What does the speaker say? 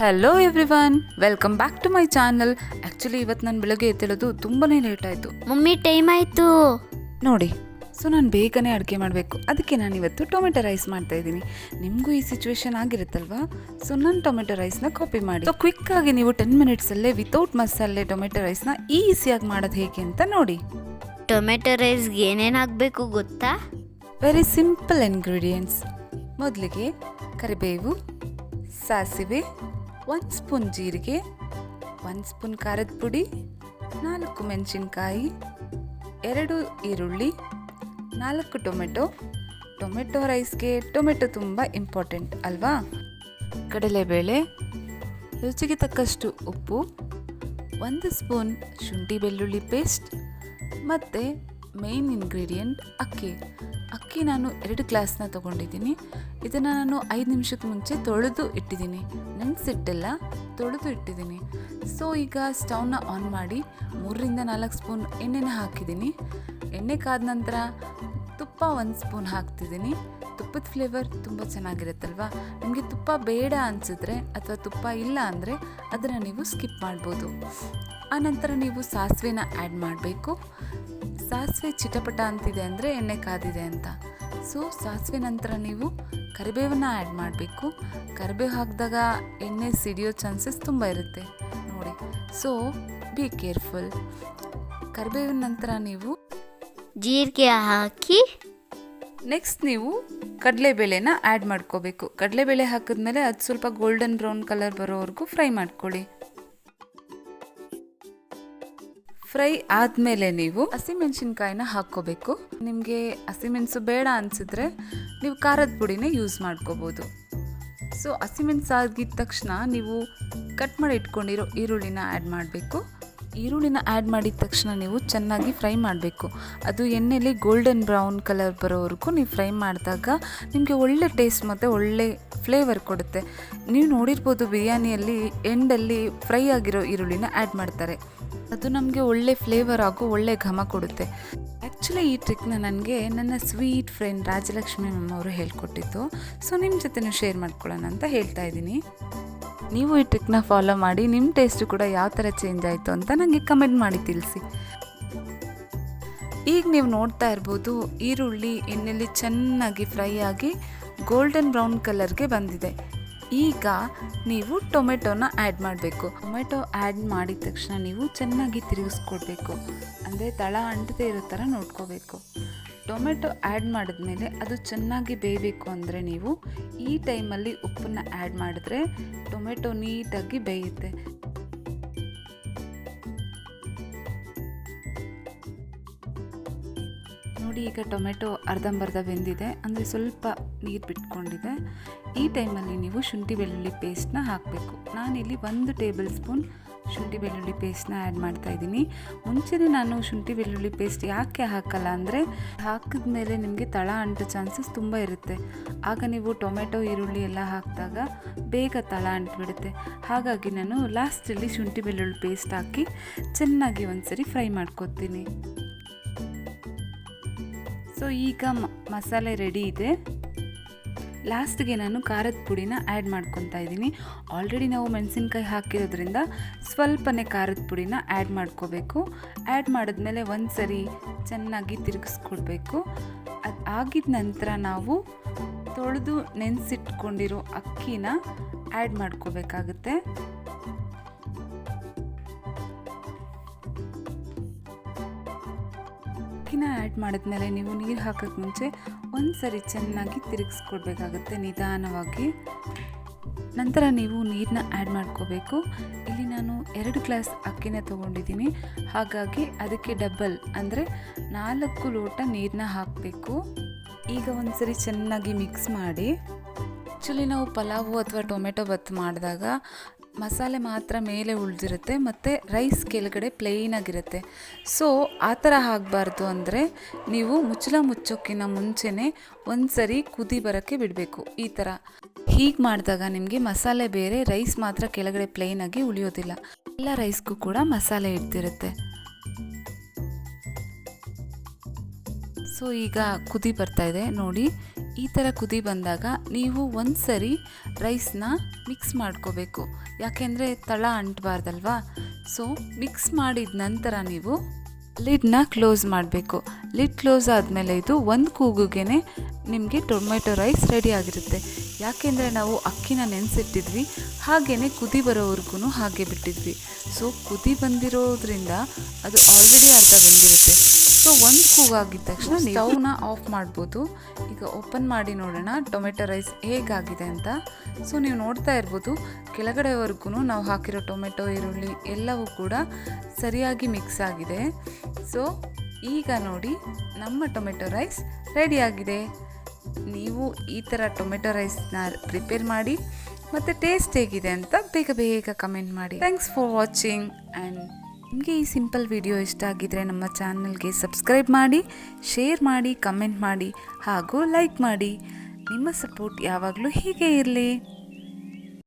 Hello everyone welcome back to my channel actually ಇವತ್ತು ನಾನು ಬೆಳಗ್ಗೆ ಎತ್ತಿರೋದು ತುಂಬಾ ಲೇಟ್ ಆಯಿತು. ಮಮ್ಮಿ ಟೈಮ್ ಆಯ್ತು. ನೋಡಿ ಸೊ ನಾನು ಬೇಗನೆ ಅಡುಗೆ ಮಾಡಬೇಕು. ಅದಕ್ಕೆ ನಾನು ಇವತ್ತು ಟೊಮೆಟೊ ರೈಸ್ ಮಾಡ್ತಾ ಇದ್ದೀನಿ. ನಿಮಗೂ ಈ ಸಿಚುವೇಶನ್ ಆಗಿರುತ್ತಲ್ವಾ? ಸೊ ನಾನು ಟೊಮೆಟೊ ರೈಸ್ನ ಕಾಪಿ ಮಾಡಿ. ಸೊ ಕ್ವಿಕ್ಕಾಗಿ ನೀವು ಟೆನ್ ಮಿನಿಟ್ಸಲ್ಲೇ ವಿತೌಟ್ ಮಸಾಲೆ ಟೊಮೆಟೊ ರೈಸ್ನ ಈಸಿಯಾಗಿ ಮಾಡೋದು ಹೇಗೆ ಅಂತ ನೋಡಿ. ಟೊಮೆಟೊ ರೈಸ್ಗೆ ಏನೇನು ಹಾಕಬೇಕು ಗೊತ್ತಾ? ವೆರಿ ಸಿಂಪಲ್ ಇಂಗ್ರೀಡಿಯೆಂಟ್ಸ್ ಮೊದಲಿಗೆ ಕರಿಬೇವು ಸಾಸಿವೆ ಒಂದು ಸ್ಪೂನ್ ಜೀರಿಗೆ, ಒಂದು ಸ್ಪೂನ್ ಖಾರದ ಪುಡಿ, ನಾಲ್ಕು ಮೆಣಸಿನ್ಕಾಯಿ, ಎರಡು ಈರುಳ್ಳಿ, ನಾಲ್ಕು ಟೊಮೆಟೊ. ಟೊಮೆಟೊ ರೈಸ್ಗೆ ಟೊಮೆಟೊ ತುಂಬ ಇಂಪಾರ್ಟೆಂಟ್ ಅಲ್ವಾ? ಕಡಲೆಬೇಳೆ, ರುಚಿಗೆ ತಕ್ಕಷ್ಟು ಉಪ್ಪು, ಒಂದು ಸ್ಪೂನ್ ಶುಂಠಿ ಬೆಳ್ಳುಳ್ಳಿ ಪೇಸ್ಟ್, ಮತ್ತು ಮೇನ್ ಇಂಗ್ರೀಡಿಯೆಂಟ್ ಅಕ್ಕಿ. ಅಕ್ಕಿ ನಾನು ಎರಡು ಗ್ಲಾಸ್ನ ತೊಗೊಂಡಿದ್ದೀನಿ. ಇದನ್ನು ನಾನು ಐದು ನಿಮಿಷಕ್ಕೆ ಮುಂಚೆ ತೊಳೆದು ಇಟ್ಟಿದ್ದೀನಿ. ನೆನೆಸಿಟ್ಟಿಲ್ಲ, ತೊಳೆದು ಇಟ್ಟಿದ್ದೀನಿ. ಸೊ ಈಗ ಸ್ಟವ್ನ ಆನ್ ಮಾಡಿ ಮೂರರಿಂದ ನಾಲ್ಕು ಸ್ಪೂನ್ ಎಣ್ಣೆನ ಹಾಕಿದ್ದೀನಿ. ಎಣ್ಣೆ ಕಾದ ನಂತರ ತುಪ್ಪ ಒಂದು ಸ್ಪೂನ್ ಹಾಕ್ತಿದ್ದೀನಿ. ತುಪ್ಪದ ಫ್ಲೇವರ್ ತುಂಬ ಚೆನ್ನಾಗಿರುತ್ತಲ್ವಾ? ನಿಮಗೆ ತುಪ್ಪ ಬೇಡ ಅನಿಸಿದ್ರೆ ಅಥವಾ ತುಪ್ಪ ಇಲ್ಲ ಅಂದರೆ ಅದನ್ನು ನೀವು ಸ್ಕಿಪ್ ಮಾಡ್ಬೋದು. ಆನಂತರ ನೀವು ಸಾಸಿವೆನ ಆ್ಯಡ್ ಮಾಡಬೇಕು. ಸಾಸಿವೆ ಚಿಟಪಟ ಅಂತಿದೆ ಅಂದರೆ ಎಣ್ಣೆ ಕಾದಿದೆ ಅಂತ. ಸೊ ಸಾಸಿವೆ ನಂತರ ನೀವು ಕರಿಬೇವನ್ನ ಆ್ಯಡ್ ಮಾಡಬೇಕು. ಕರಿಬೇವು ಹಾಕಿದಾಗ ಎಣ್ಣೆ ಸಿಡಿಯೋ ಚಾನ್ಸಸ್ ತುಂಬ ಇರುತ್ತೆ. ನೋಡಿ. ಸೊ ಬಿ ಕೇರ್ಫುಲ್ ಕರಿಬೇವಿನ ನಂತರ ನೀವು ಜೀರಿಗೆ ಹಾಕಿ ನೆಕ್ಸ್ಟ್ ನೀವು ಕಡಲೆಬೇಳೆನ ಆ್ಯಡ್ ಮಾಡ್ಕೋಬೇಕು. ಕಡಲೆಬೇಳೆ ಹಾಕಿದ್ಮೇಲೆ ಅದು ಸ್ವಲ್ಪ ಗೋಲ್ಡನ್ ಬ್ರೌನ್ ಕಲರ್ ಬರೋವರೆಗೂ ಫ್ರೈ ಮಾಡ್ಕೊಳ್ಳಿ. ಫ್ರೈ ಆದಮೇಲೆ ನೀವು ಹಸಿಮೆಣಸಿನ್ಕಾಯಿನ ಹಾಕ್ಕೋಬೇಕು. ನಿಮಗೆ ಹಸಿಮೆಣಸು ಬೇಡ ಅನ್ಸಿದ್ರೆ ನೀವು ಖಾರದ ಪುಡಿನೇ ಯೂಸ್ ಮಾಡ್ಕೋಬೋದು. ಸೊ ಹಸಿಮೆಣಸು ಆಗಿದ ತಕ್ಷಣ ನೀವು ಕಟ್ ಮಾಡಿ ಇಟ್ಕೊಂಡಿರೋ ಈರುಳ್ಳಿನ ಆ್ಯಡ್ ಮಾಡಬೇಕು. ಈರುಳ್ಳಿನ ಆ್ಯಡ್ ಮಾಡಿದ ತಕ್ಷಣ ನೀವು ಚೆನ್ನಾಗಿ ಫ್ರೈ ಮಾಡಬೇಕು. ಅದು ಎಣ್ಣೆಲಿ ಗೋಲ್ಡನ್ ಬ್ರೌನ್ ಕಲರ್ ಬರೋವರೆಗೂ ನೀವು ಫ್ರೈ ಮಾಡಿದಾಗ ನಿಮಗೆ ಒಳ್ಳೆ ಟೇಸ್ಟ್ ಮತ್ತು ಒಳ್ಳೆ ಫ್ಲೇವರ್ ಕೊಡುತ್ತೆ. ನೀವು ನೋಡಿರ್ಬೋದು ಬಿರಿಯಾನಿಯಲ್ಲಿ ಎಂಡಲ್ಲಿ ಫ್ರೈ ಆಗಿರೋ ಈರುಳ್ಳಿನ ಆ್ಯಡ್ ಮಾಡ್ತಾರೆ. ಅದು ನಮಗೆ ಒಳ್ಳೆ ಫ್ಲೇವರ್ ಹಾಗೂ ಒಳ್ಳೆ ಘಮ ಕೊಡುತ್ತೆ. ಆ್ಯಕ್ಚುಲಿ ಈ ಟ್ರಿಕ್ನ ನನಗೆ ನನ್ನ ಸ್ವೀಟ್ ಫ್ರೆಂಡ್ ರಾಜಲಕ್ಷ್ಮಿ ಮ್ಯಾಮ್ ಅವರು ಹೇಳ್ಕೊಟ್ಟಿದ್ದು. ಸೊ ನಿಮ್ಮ ಜೊತೆನೂ ಶೇರ್ ಮಾಡ್ಕೊಳ್ಳೋಣ ಅಂತ ಹೇಳ್ತಾ ಇದ್ದೀನಿ. ನೀವು ಈ ಟ್ರಿಕ್ನ ಫಾಲೋ ಮಾಡಿ ನಿಮ್ಮ ಟೇಸ್ಟು ಕೂಡ ಯಾವ ಥರ ಚೇಂಜ್ ಆಯಿತು ಅಂತ ನನಗೆ ಕಮೆಂಟ್ ಮಾಡಿ ತಿಳಿಸಿ. ಈಗ ನೀವು ನೋಡ್ತಾ ಇರ್ಬೋದು ಈರುಳ್ಳಿ, ಎಣ್ಣೆಲಿ ಚೆನ್ನಾಗಿ ಫ್ರೈ ಆಗಿ ಗೋಲ್ಡನ್ ಬ್ರೌನ್ ಕಲರ್ಗೆ ಬಂದಿದೆ. ಈಗ ನೀವು ಟೊಮೆಟೊನ ಆ್ಯಡ್ ಮಾಡಬೇಕು. ಟೊಮೆಟೊ ಆ್ಯಡ್ ಮಾಡಿದ ತಕ್ಷಣ ನೀವು ಚೆನ್ನಾಗಿ ತಿರುಗಿಸ್ಕೊಡ್ಬೇಕು. ಅಂದರೆ ತಳ ಅಂಟದೇ ಇರೋ ಥರ ನೋಡ್ಕೋಬೇಕು. ಟೊಮೆಟೊ ಆ್ಯಡ್ ಮಾಡಿದ್ಮೇಲೆ ಅದು ಚೆನ್ನಾಗಿ ಬೇಯಬೇಕು ಅಂದರೆ ನೀವು ಈ ಟೈಮಲ್ಲಿ ಉಪ್ಪನ್ನು ಆ್ಯಡ್ ಮಾಡಿದ್ರೆ ಟೊಮೆಟೊ ನೀಟಾಗಿ ಬೇಯುತ್ತೆ. ನೋಡಿ ಈಗ ಟೊಮೆಟೊ ಅರ್ಧಂಬರ್ಧ ಬೆಂದಿದೆ, ಅಂದರೆ ಸ್ವಲ್ಪ ನೀರು ಬಿಟ್ಕೊಂಡಿದೆ. ಈ ಟೈಮಲ್ಲಿ ನೀವು ಶುಂಠಿ ಬೆಳ್ಳುಳ್ಳಿ ಪೇಸ್ಟ್ನ ಹಾಕಬೇಕು. ನಾನಿಲ್ಲಿ ಒಂದು ಟೇಬಲ್ ಸ್ಪೂನ್ ಶುಂಠಿ ಬೆಳ್ಳುಳ್ಳಿ ಪೇಸ್ಟ್ನ ಆ್ಯಡ್ ಮಾಡ್ತಾ ಇದ್ದೀನಿ. ಮುಂಚೆನೇ ನಾನು ಶುಂಠಿ ಬೆಳ್ಳುಳ್ಳಿ ಪೇಸ್ಟ್ ಯಾಕೆ ಹಾಕಲ್ಲ ಅಂದರೆ ಹಾಕಿದ ಮೇಲೆ ನಿಮಗೆ ತಳ ಅಂಟೋ ಚಾನ್ಸಸ್ ತುಂಬ ಇರುತ್ತೆ. ಆಗ ನೀವು ಟೊಮೆಟೊ, ಈರುಳ್ಳಿ ಎಲ್ಲ ಹಾಕಿದಾಗ ಬೇಗ ತಳ ಅಂಟ್ಬಿಡುತ್ತೆ. ಹಾಗಾಗಿ ನಾನು ಲಾಸ್ಟಲ್ಲಿ ಶುಂಠಿ ಬೆಳ್ಳುಳ್ಳಿ ಪೇಸ್ಟ್ ಹಾಕಿ ಚೆನ್ನಾಗಿ ಒಂದ್ಸರಿ ಫ್ರೈ ಮಾಡ್ಕೊತೀನಿ. ಸೊ ಈಗ ಮಸಾಲೆ ರೆಡಿ ಇದೆ. ಲಾಸ್ಟ್ಗೆ ನಾನು ಖಾರದ ಪುಡಿನ ಆ್ಯಡ್ ಮಾಡ್ಕೊತಾ ಇದ್ದೀನಿ. ಆಲ್ರೆಡಿ ನಾವು ಮೆಣಸಿನ್ಕಾಯಿ ಹಾಕಿರೋದ್ರಿಂದ ಸ್ವಲ್ಪನೇ ಖಾರದ ಪುಡಿನ ಆ್ಯಡ್ ಮಾಡ್ಕೋಬೇಕು. ಆ್ಯಡ್ ಮಾಡಿದ್ಮೇಲೆ ಒಂದು ಸರಿ ಚೆನ್ನಾಗಿ ತಿರುಗಿಸ್ಕೊಡ್ಬೇಕು. ಅದು ಆಗಿದ ನಂತರ ನಾವು ತೊಳೆದು ನೆನೆಸಿಟ್ಕೊಂಡಿರೋ ಅಕ್ಕಿನ ಆ್ಯಡ್ ಮಾಡ್ಕೋಬೇಕಾಗುತ್ತೆ. ಅಕ್ಕಿನ ಆ್ಯಡ್ ಮಾಡಿದ್ಮೇಲೆ ನೀವು ನೀರು ಹಾಕೋಕ್ಕೆ ಮುಂಚೆ ಒಂದು ಸರಿ ಚೆನ್ನಾಗಿ ತಿರುಗಿಸ್ಕೊಡ್ಬೇಕಾಗುತ್ತೆ ನಿಧಾನವಾಗಿ. ನಂತರ ನೀವು ನೀರನ್ನ ಆ್ಯಡ್ ಮಾಡ್ಕೋಬೇಕು. ಇಲ್ಲಿ ನಾನು ಎರಡು ಗ್ಲಾಸ್ ಅಕ್ಕಿನ ತೊಗೊಂಡಿದ್ದೀನಿ. ಹಾಗಾಗಿ ಅದಕ್ಕೆ ಡಬಲ್ ಅಂದರೆ ನಾಲ್ಕು ಲೋಟ ನೀರನ್ನ ಹಾಕಬೇಕು. ಈಗ ಒಂದು ಸರಿ ಚೆನ್ನಾಗಿ ಮಿಕ್ಸ್ ಮಾಡಿ. ಆ್ಯಕ್ಚುಲಿ ನಾವು ಪಲಾವು ಅಥವಾ ಟೊಮೆಟೊ ಬತ್ ಮಾಡಿದಾಗ ಮಸಾಲೆ ಮಾತ್ರ ಮೇಲೆ ಉಳಿದಿರುತ್ತೆ ಮತ್ತು ರೈಸ್ ಕೆಳಗಡೆ ಪ್ಲೇನಾಗಿರುತ್ತೆ ಸೊ ಆ ಥರ ಆಗಬಾರ್ದು ಅಂದರೆ ನೀವು ಮುಚ್ಚಲ ಮುಚ್ಚೋಕ್ಕಿಂತ ಮುಂಚೆನೇ ಒಂದು ಸರಿ ಕುದಿ ಬರೋಕ್ಕೆ ಬಿಡಬೇಕು. ಈ ಥರ. ಹೀಗೆ ಮಾಡಿದಾಗ ನಿಮಗೆ ಮಸಾಲೆ ಬೇರೆ, ರೈಸ್ ಮಾತ್ರ ಕೆಳಗಡೆ ಪ್ಲೇನಾಗಿ ಉಳಿಯೋದಿಲ್ಲ. ಎಲ್ಲ ರೈಸ್ಗೂ ಕೂಡ ಮಸಾಲೆ ಇಡ್ತಿರುತ್ತೆ. ಸೊ ಈಗ ಕುದಿ ಬರ್ತಾ ಇದೆ. ನೋಡಿ ಈ ಥರ ಕುದಿ ಬಂದಾಗ ನೀವು ಒಂದು ಸರಿ ರೈಸ್ನ ಮಿಕ್ಸ್ ಮಾಡ್ಕೋಬೇಕು. ಯಾಕೆಂದರೆ ತಳ ಅಂಟಬಾರ್ದಲ್ವಾ? ಸೊ ಮಿಕ್ಸ್ ಮಾಡಿದ ನಂತರ ನೀವು ಲಿಡ್ನ ಕ್ಲೋಸ್ ಮಾಡಬೇಕು. ಲಿಡ್ ಕ್ಲೋಸ್ ಆದಮೇಲೆ ಇದು ಒಂದು ಕೂಗುಗೆ ನಿಮಗೆ ಟೊಮೆಟೊ ರೈಸ್ ರೆಡಿ ಆಗಿರುತ್ತೆ. ಯಾಕೆಂದರೆ ನಾವು ಅಕ್ಕಿನ ನೆನೆಸಿಟ್ಟಿದ್ವಿ. ಹಾಗೆಯೇ ಕುದಿ ಬರೋವರೆಗೂ ಹಾಗೆ ಬಿಟ್ಟಿದ್ವಿ. ಸೊ ಕುದಿ ಬಂದಿರೋದ್ರಿಂದ ಅದು ಆಲ್ರೆಡಿ ಅರ್ಧ ಬೆಂದಿರುತ್ತೆ. ಸೊ ಒಂದು ಕೂಗಾಗಿದ ತಕ್ಷಣ ಸ್ಟವ್ನ ಆಫ್ ಮಾಡ್ಬೋದು. ಈಗ ಓಪನ್ ಮಾಡಿ ನೋಡೋಣ ಟೊಮೆಟೊ ರೈಸ್ ಹೇಗಾಗಿದೆ ಅಂತ. ಸೊ ನೀವು ನೋಡ್ತಾ ಇರ್ಬೋದು ಕೆಳಗಡೆವರೆಗೂ ನಾವು ಹಾಕಿರೋ ಟೊಮೆಟೊ ಈರುಳ್ಳಿ ಎಲ್ಲವೂ ಕೂಡ ಸರಿಯಾಗಿ ಮಿಕ್ಸ್ ಆಗಿದೆ. ಸೊ ಈಗ ನೋಡಿ ನಮ್ಮ ಟೊಮೆಟೊ ರೈಸ್ ರೆಡಿಯಾಗಿದೆ ನೀವು ಈ ಥರ ಟೊಮೆಟೊ ರೈಸ್ನ ಪ್ರಿಪೇರ್ ಮಾಡಿ ಮತ್ತು ಟೇಸ್ಟ್ ಹೇಗಿದೆ ಅಂತ ಬೇಗ ಬೇಗ ಕಮೆಂಟ್ ಮಾಡಿ. ಥ್ಯಾಂಕ್ಸ್ ಫಾರ್ ವಾಚಿಂಗ್ ಆ್ಯಂಡ್ ನಿಮಗೆ ಈ ಸಿಂಪಲ್ ವಿಡಿಯೋ ಇಷ್ಟ ಆಗಿದ್ರೆ ನಮ್ಮ ಚಾನಲ್ಗೆ ಸಬ್ಸ್ಕ್ರೈಬ್ ಮಾಡಿ, ಶೇರ್ ಮಾಡಿ, ಕಮೆಂಟ್ ಮಾಡಿ ಹಾಗೂ ಲೈಕ್ ಮಾಡಿ. ನಿಮ್ಮ ಸಪೋರ್ಟ್ ಯಾವಾಗಲೂ ಹೀಗೆ ಇರಲಿ.